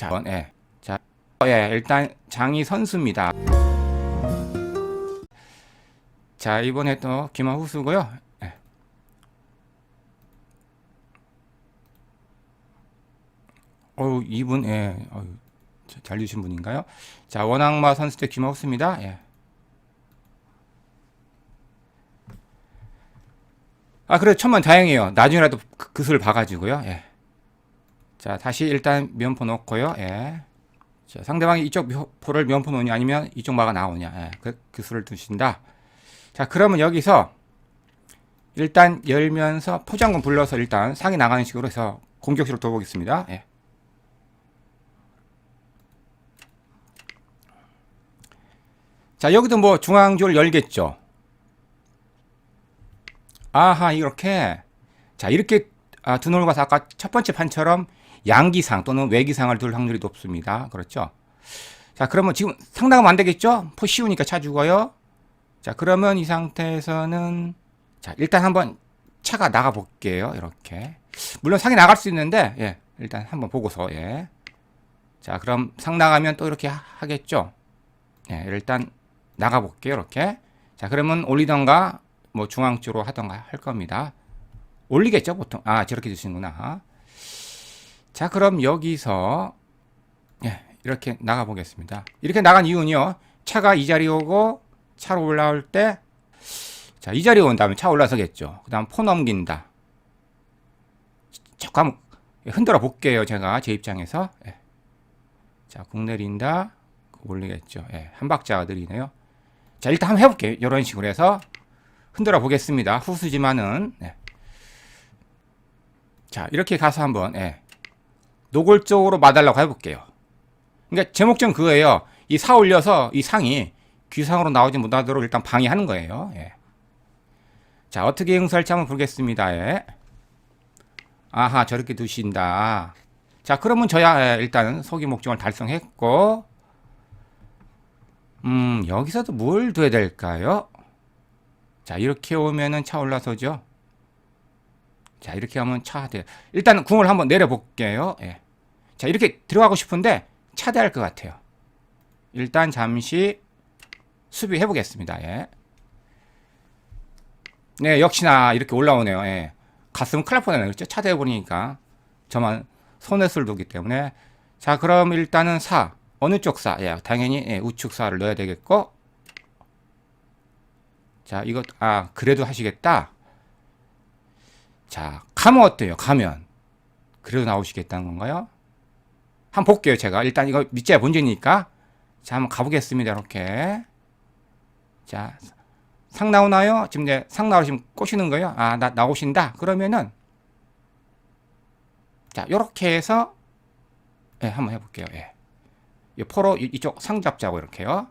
자, 예. 자, 어, 예, 일단 장이 선수입니다. 자, 이번에 또 기마 후수고요. 예. 어우, 이분, 예, 어우, 자, 잘 주신 분인가요? 자, 원악마 선수 때 기마 후수입니다. 예. 아, 그래, 천만 다행이에요. 나중에라도 그, 그슬 봐가지고요. 예. 자, 다시 일단 면포 놓고요. 예. 자, 상대방이 이쪽 묘- 포를 면포 놓냐 아니면 이쪽 마가 나오냐. 예. 그, 그 수를 두신다. 자, 그러면 여기서 일단 열면서 포장군 불러서 일단 상이 나가는 식으로 해서 공격식으로 둬보겠습니다. 예. 자, 여기도 뭐 중앙줄 열겠죠. 아하, 이렇게. 자, 이렇게 아, 두놀 가서 아까 첫 번째 판처럼 양기상 또는 외기상을 둘 확률이 높습니다. 그렇죠? 자, 그러면 지금 상당하면 안 되겠죠? 포 쉬우니까 차 죽어요. 자, 그러면 이 상태에서는 자, 일단 한번 차가 나가 볼게요. 이렇게. 물론 상이 나갈 수 있는데 예. 일단 한번 보고서 예. 자, 그럼 상 나가면 또 이렇게 하- 하겠죠? 예, 일단 나가 볼게요. 이렇게. 자, 그러면 올리던가 뭐 중앙 쪽으로 하던가 할 겁니다. 올리겠죠, 보통. 아, 저렇게 주시는구나. 자, 그럼 여기서 예, 이렇게 나가 보겠습니다. 이렇게 나간 이유는요. 차가 이 자리 오고 차로 올라올 때 자, 이 자리에 온 다음에 차 올라서겠죠. 그다음 포 넘긴다. 조금 흔들어 볼게요. 제가 제 입장에서. 예. 자, 국 내린다. 올리겠죠. 예, 한 박자가 느리네요. 자, 일단 한번 해볼게요. 이런 식으로 해서 흔들어 보겠습니다. 후수지만은. 네. 자, 이렇게 가서 한번, 예. 노골적으로 마달라고 해볼게요. 그러니까 제 목적은 그거예요. 이 사 올려서 이 상이 귀상으로 나오지 못하도록 일단 방해하는 거예요. 예. 자, 어떻게 응수할지 한번 보겠습니다. 예. 아하, 저렇게 두신다. 자, 그러면 저야 예, 일단은 소기 목적을 달성했고, 음, 여기서도 뭘 둬야 될까요? 자, 이렇게 오면은 차 올라서죠. 자, 이렇게 하면 차 돼. 일단 궁을 한번 내려볼게요. 예. 자, 이렇게 들어가고 싶은데 차대할 것 같아요. 일단 잠시 수비해 보겠습니다. 예. 네, 역시나 이렇게 올라오네요. 예. 갔으면 큰일 날 뻔했네요. 그렇죠? 차대해 보니까 저만 손에술 두기 때문에 자, 그럼 일단은 사 어느 쪽 사? 예, 당연히 예, 우측 사를 넣어야 되겠고 자, 이거 아 그래도 하시겠다. 자, 가면 어때요? 가면 그래도 나오시겠다는 건가요? 한번 볼게요. 제가 일단 이거 밑자야 본전이니까 자, 한번 가보겠습니다. 이렇게 자, 상 나오나요? 지금 이제 상 나오시면 꼬시는 거예요. 아, 나 나오신다. 그러면은 자, 요렇게 해서 예, 한번 해볼게요. 예. 이 포로 이- 이쪽 상 잡자고 이렇게요.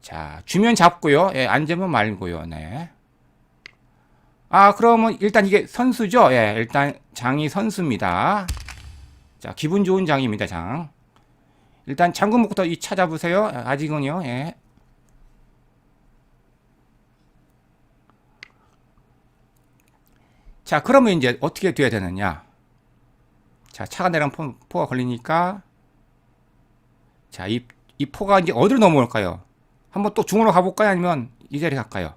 자, 주면 잡고요. 예, 앉으면 말고요. 네. 아, 그러면 일단 이게 선수죠? 예, 일단 장이 선수입니다. 자, 기분 좋은 장입니다, 장. 일단 장군목부터 이 찾아보세요. 아직은요, 예. 자, 그러면 이제 어떻게 돼야 되느냐? 자, 차가 내랑 포, 포가 걸리니까 자, 이, 이 포가 이제 어디로 넘어올까요? 한번 또 중으로 가볼까요? 아니면 이 자리 갈까요?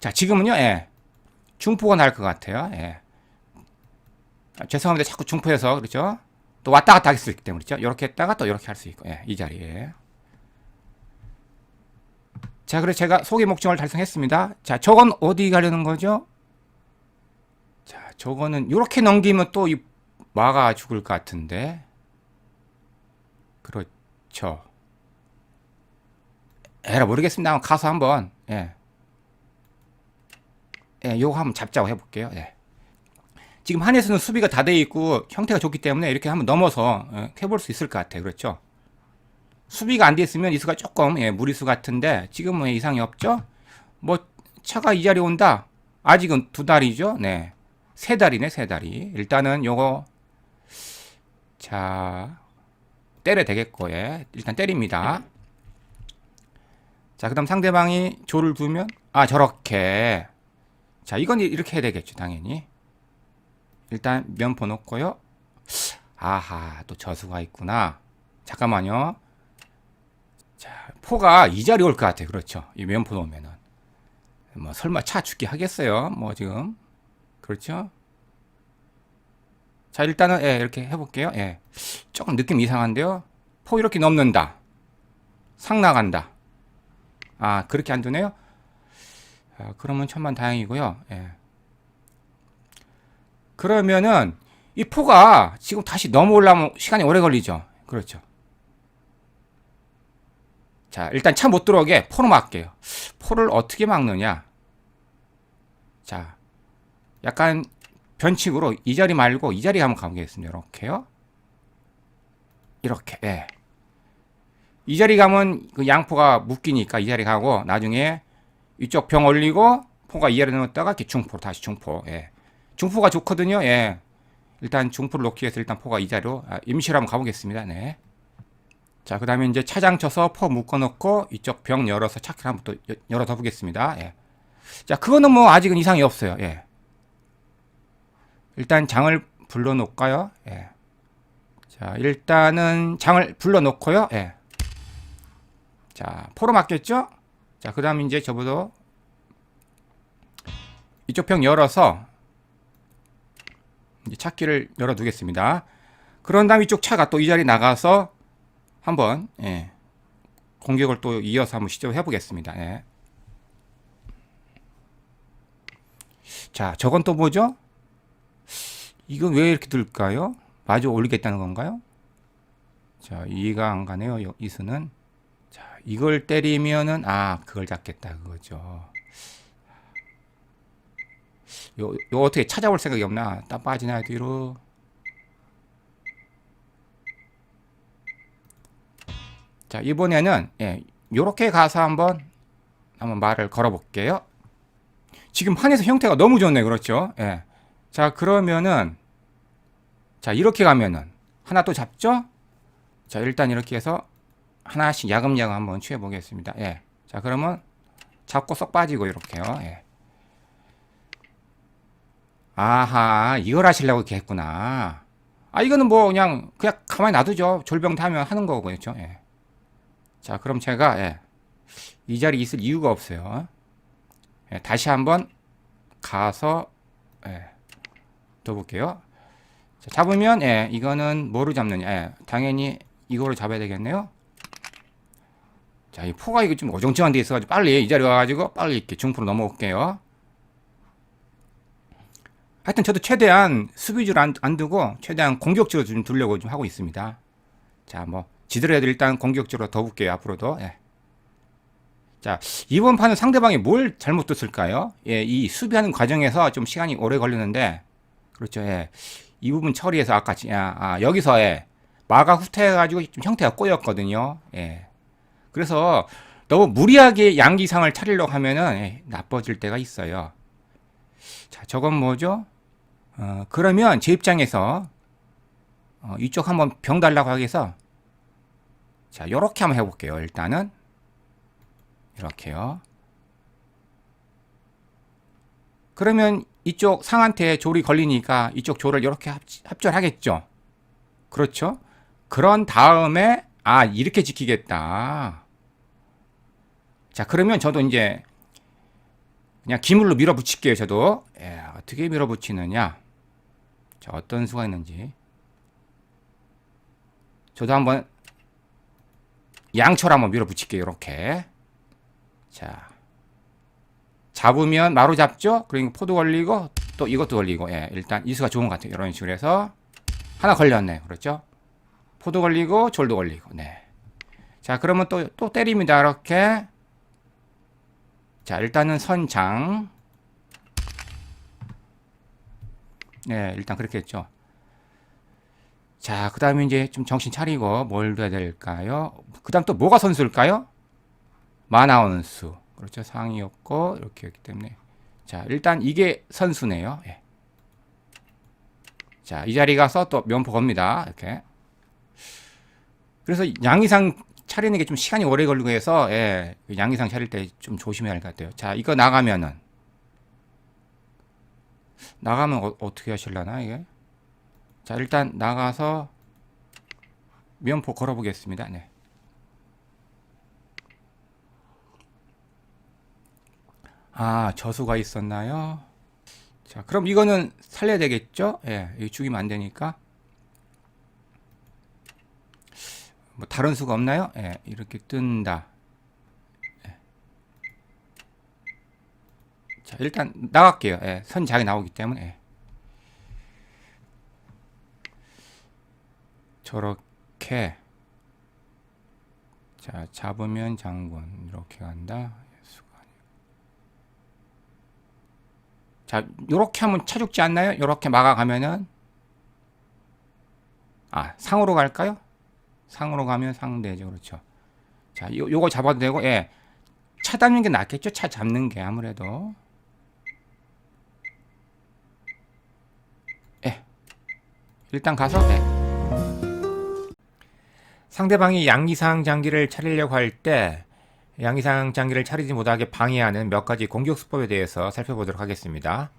자, 지금은요, 예. 중포가 날 것 같아요. 예. 아, 죄송합니다. 자꾸 중포해서, 그렇죠? 또 왔다 갔다 할 수 있기 때문에, 그렇죠? 이렇게 했다가 또 이렇게 할 수 있고, 예, 이 자리에. 자, 그래서 제가 소개 목적을 달성했습니다. 자, 저건 어디 가려는 거죠? 자, 저거는 이렇게 넘기면 또 이 마가 죽을 것 같은데. 그렇죠. 에라 모르겠습니다. 가서 한번 예. 예, 요거 한번 잡자고 해볼게요. 예. 지금 한에서는 수비가 다 돼 있고 형태가 좋기 때문에 이렇게 한번 넘어서 예, 해볼 수 있을 것 같아요. 그렇죠? 수비가 안 돼 있으면 이수가 조금 예, 무리수 같은데 지금은 왜 이상이 없죠? 뭐 차가 이 자리 온다. 아직은 두 달이죠. 네, 세 달이네, 세 달이. 일단은 요거 자 때려 되겠고 예, 일단 때립니다. 자, 그다음 상대방이 조를 두면 아 저렇게 자 이건 이렇게 해야 되겠죠 당연히 일단 면포 놓고요 아하, 또 저수가 있구나. 잠깐만요. 자, 포가 이 자리 올 것 같아. 그렇죠. 이 면포 놓으면은. 뭐, 설마 차 죽게 하겠어요? 뭐, 지금. 그렇죠? 자, 일단은, 예, 이렇게 해볼게요. 예. 조금 느낌 이상한데요? 포 이렇게 넘는다. 상 나간다. 아, 그렇게 안 되네요? 아, 그러면 천만 다행이고요. 예. 그러면은, 이 포가 지금 다시 넘어오려면 시간이 오래 걸리죠. 그렇죠. 자, 일단 차 못 들어오게 포로 막게요. 포를 어떻게 막느냐? 자, 약간 변칙으로 이 자리 말고 이 자리 한번 가보겠습니다. 이렇게요. 이렇게. 예. 이 자리 가면 그 양포가 묶이니까 이 자리 가고 나중에 이쪽 병 올리고 포가 이 자리 넣었다가 이렇게 중포 다시 중포. 예. 중포가 좋거든요. 예. 일단 중포를 놓기 위해서 일단 포가 이 자리로 아, 임시로 한번 가보겠습니다. 네. 자, 그 다음에 이제 차장 쳐서 포 묶어놓고 이쪽 병 열어서 차키를 한번 또 여- 열어둬 보겠습니다. 예. 자, 그거는 뭐 아직은 이상이 없어요. 예. 일단 장을 불러놓을까요? 예. 자, 일단은 장을 불러놓고요. 예. 자, 포로 맞겠죠? 자, 그 다음 이제 저보도 이쪽 병 열어서 찾기를 열어두겠습니다. 그런 다음 이쪽 차가 또 이 자리 나가서 한번 예, 공격을 또 이어서 한번 시도해 보겠습니다. 예. 자, 저건 또 뭐죠? 이건 왜 이렇게 들까요? 마저 올리겠다는 건가요? 자, 이해가 안 가네요. 요- 이 수는. 자, 이걸 때리면은 아, 그걸 잡겠다 그거죠. 요, 요 어떻게 찾아올 생각이 없나? 딱 빠지나 뒤로. 자, 이번에는 예, 요렇게 가서 한번 한번 말을 걸어 볼게요. 지금 판에서 형태가 너무 좋네. 그렇죠? 예. 자, 그러면은 자, 이렇게 가면은 하나 또 잡죠? 자, 일단 이렇게 해서 하나씩 야금야금 한번 취해 보겠습니다. 예. 자, 그러면 잡고 쏙 빠지고 이렇게요. 예. 아하, 이걸 하시려고 이렇게 했구나. 아, 이거는 뭐 그냥 그냥 가만히 놔두죠. 졸병 타면 하는 거고 그렇죠. 예. 자, 그럼 제가 예. 이 자리에 있을 이유가 없어요. 예, 다시 한번 가서 예. 더 볼게요. 자, 잡으면 예, 이거는 뭐로 잡느냐? 예, 당연히 이거로 잡아야 되겠네요. 자, 이 포가 이거 좀 어정쩡한 데 있어가지고 빨리 이 자리 와가지고 빨리 이렇게 중포로 넘어올게요. 하여튼 저도 최대한 수비주를 안, 안 두고 최대한 공격적으로 좀 두려고 좀 하고 있습니다. 자, 뭐 지더라도 일단 공격적으로 더 볼게요. 앞으로도. 예. 자, 이번 판은 상대방이 뭘 잘못 뒀을까요? 예, 이 수비하는 과정에서 좀 시간이 오래 걸리는데 그렇죠. 예. 이 부분 처리해서 아까 지- 아, 아 여기서 예. 마가 후퇴해 가지고 좀 형태가 꼬였거든요. 예. 그래서 너무 무리하게 양기상을 차리려고 하면은 예, 나빠질 때가 있어요. 자, 저건 뭐죠? 어, 그러면 제 입장에서 어, 이쪽 한번 병 달라고 위해서 자, 요렇게 한번 해볼게요. 일단은 이렇게요. 그러면 이쪽 상한테 졸이 걸리니까 이쪽 졸을 이렇게 합, 합절하겠죠. 그렇죠? 그런 다음에 아 이렇게 지키겠다. 자 그러면 저도 이제 그냥 기물로 밀어붙일게요. 저도 예, 어떻게 밀어붙이느냐. 자 어떤 수가 있는지 저도 한번 양초를 한번 밀어붙일게요. 이렇게 자 잡으면 마루 잡죠. 그리고 포도 걸리고 또 이것도 걸리고 예, 일단 이수가 좋은 것 같아요. 이런 식으로 해서 하나 걸렸네. 그렇죠? 포도 걸리고 졸도 걸리고 네. 자 그러면 또 또 때립니다. 이렇게 자 일단은 선장 네 일단 그렇게 했죠. 자, 그 다음에 이제 좀 정신 차리고 뭘 둬야 될까요? 그 다음 또 뭐가 선수일까요? 마나오는 수. 그렇죠. 상이었고, 이렇게 했기 때문에. 자, 일단 이게 선수네요. 예. 자, 이 자리 가서 또 면포 겁니다. 이렇게. 그래서 양이상 차리는 게 좀 시간이 오래 걸리고 해서, 예, 그 양이상 차릴 때 좀 조심해야 할 것 같아요. 자, 이거 나가면은. 나가면 어, 어떻게 하실라나, 이게? 자, 일단 나가서 면포 걸어보겠습니다. 네. 아, 저수가 있었나요? 자, 그럼 이거는 살려야 되겠죠? 예, 이 죽이면 안 되니까. 뭐 다른 수가 없나요? 예, 이렇게 뜬다. 자, 일단 나갈게요. 예, 선 자기 나오기 때문에. 예. 저렇게 자, 잡으면 장군 이렇게 간다. 자, 요렇게 하면 차 죽지 않나요? 요렇게 막아가면은 아, 상으로 갈까요? 상으로 가면 상대죠. 그렇죠. 자, 요, 요거 잡아도 되고, 예. 차 잡는 게 낫겠죠? 차 잡는 게 아무래도. 일단 가서, 예. 상대방이 양기상 장기를 차리려고 할 때, 양기상 장기를 차리지 못하게 방해하는 몇 가지 공격 수법에 대해서 살펴보도록 하겠습니다.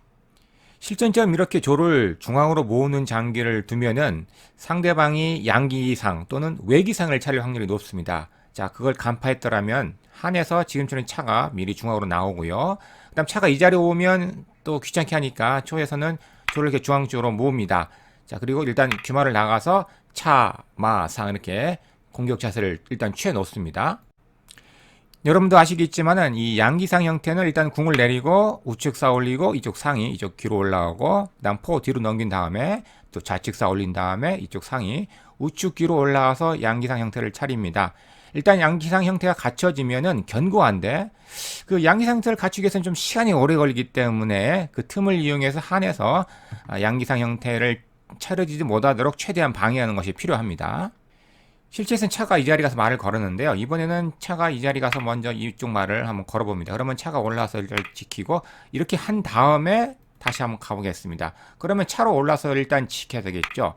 실전처럼 이렇게 조를 중앙으로 모으는 장기를 두면은 상대방이 양기상 또는 외기상을 차릴 확률이 높습니다. 자, 그걸 간파했더라면 한에서 지금처럼 차가 미리 중앙으로 나오고요. 그다음 차가 이 자리에 오면 또 귀찮게 하니까 초에서는 조를 이렇게 중앙 쪽으로 모읍니다. 자, 그리고 일단 규마를 나가서 차, 마, 상 이렇게 공격 자세를 일단 취해 놓습니다. 여러분도 아시겠지만은 이 양기상 형태는 일단 궁을 내리고 우측 쌓아 올리고 이쪽 상이 이쪽 뒤로 올라오고 그다음 포 뒤로 넘긴 다음에 또 좌측 쌓아 올린 다음에 이쪽 상이 우측 뒤로 올라와서 양기상 형태를 차립니다. 일단 양기상 형태가 갖춰지면은 견고한데 그 양기상 형태를 갖추기 위해서는 좀 시간이 오래 걸리기 때문에 그 틈을 이용해서 한에서 아, 양기상 형태를 차려지지 못하도록 최대한 방해하는 것이 필요합니다. 실제에서는 차가 이 자리 가서 말을 걸었는데요. 이번에는 차가 이 자리 가서 먼저 이쪽 말을 한번 걸어봅니다. 그러면 차가 올라서 일단 지키고 이렇게 한 다음에 다시 한번 가보겠습니다. 그러면 차로 올라서 일단 지켜야 되겠죠.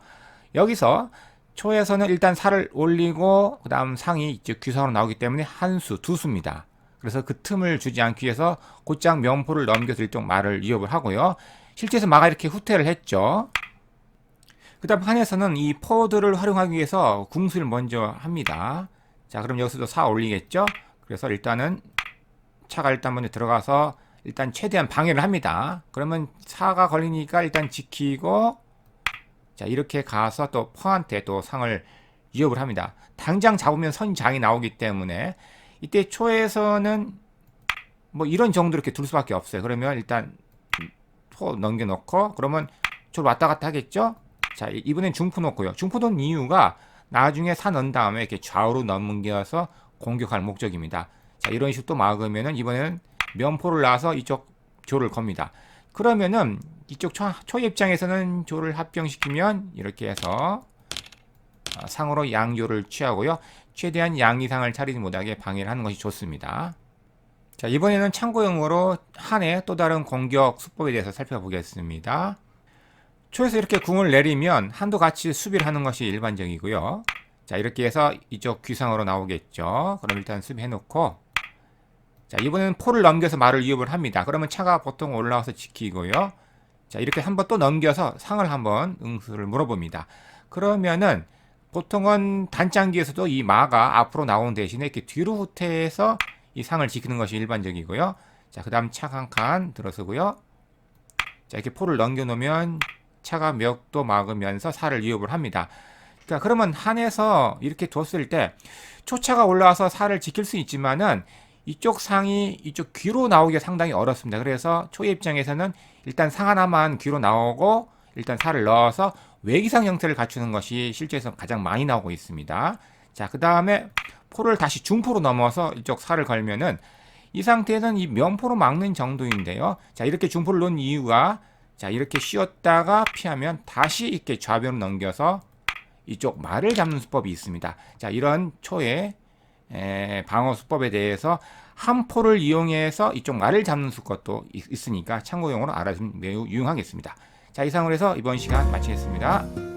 여기서 초에서는 일단 살을 올리고 그 다음 상이 이쪽 귀상으로 나오기 때문에 한 수, 두 수입니다. 그래서 그 틈을 주지 않기 위해서 곧장 면포를 넘겨서 일종 말을 이업을 하고요. 실제에서 마가 이렇게 후퇴를 했죠. 그 다음 한에서는 이 포드를 활용하기 위해서 궁수를 먼저 합니다. 자, 그럼 여기서도 사 올리겠죠? 그래서 일단은 차가 일단 먼저 들어가서 일단 최대한 방해를 합니다. 그러면 사가 걸리니까 일단 지키고 자, 이렇게 가서 또 포한테 또 상을 위협을 합니다. 당장 잡으면 선장이 나오기 때문에 이때 초에서는 뭐 이런 정도 이렇게 둘 수밖에 없어요. 그러면 일단 포 넘겨놓고 그러면 저로 왔다 갔다 하겠죠? 자, 이번엔 중포 놓고요. 중포 놓은 이유가 나중에 사 넣은 다음에 이렇게 좌우로 넘겨서 공격할 목적입니다. 자, 이런 식으로 또 막으면은 이번에는 면포를 놔서 이쪽 조를 겁니다. 그러면은 이쪽 초, 초 입장에서는 조를 합병시키면 이렇게 해서 어, 상으로 양조를 취하고요. 최대한 양 이상을 차리지 못하게 방해를 하는 것이 좋습니다. 자, 이번에는 참고용으로 한해 또 다른 공격 수법에 대해서 살펴보겠습니다. 초에서 이렇게 궁을 내리면 한도 같이 수비를 하는 것이 일반적이고요. 자, 이렇게 해서 이쪽 귀상으로 나오겠죠. 그럼 일단 수비해 놓고 자, 이번에는 포를 넘겨서 말을 위협을 합니다. 그러면 차가 보통 올라와서 지키고요. 자, 이렇게 한번 또 넘겨서 상을 한번 응수를 물어봅니다. 그러면은 보통은 단장기에서도 이 마가 앞으로 나오는 대신에 이렇게 뒤로 후퇴해서 이 상을 지키는 것이 일반적이고요. 자, 그 다음 차한칸 들어서고요. 자, 이렇게 포를 넘겨 놓으면 차가 멱도 막으면서 살을 위협을 합니다. 그러니까 그러면 한에서 이렇게 뒀을 때 초차가 올라와서 살을 지킬 수 있지만은 이쪽 상이 이쪽 귀로 나오기가 상당히 어렵습니다. 그래서 초의 입장에서는 일단 상 하나만 귀로 나오고 일단 살을 넣어서 외기상 형태를 갖추는 것이 실제에서 가장 많이 나오고 있습니다. 자, 그 다음에 포를 다시 중포로 넘어서 이쪽 살을 걸면은 이 상태에서는 이 면포로 막는 정도인데요. 자, 이렇게 중포를 놓은 이유가 자, 이렇게 쉬었다가 피하면 다시 이렇게 좌변으로 넘겨서 이쪽 말을 잡는 수법이 있습니다. 자, 이런 초의 에, 방어 수법에 대해서 한 포를 이용해서 이쪽 말을 잡는 수법도 있, 있으니까 참고용으로 알아주면 매우 유용하겠습니다. 자, 이상으로 해서 이번 시간 마치겠습니다.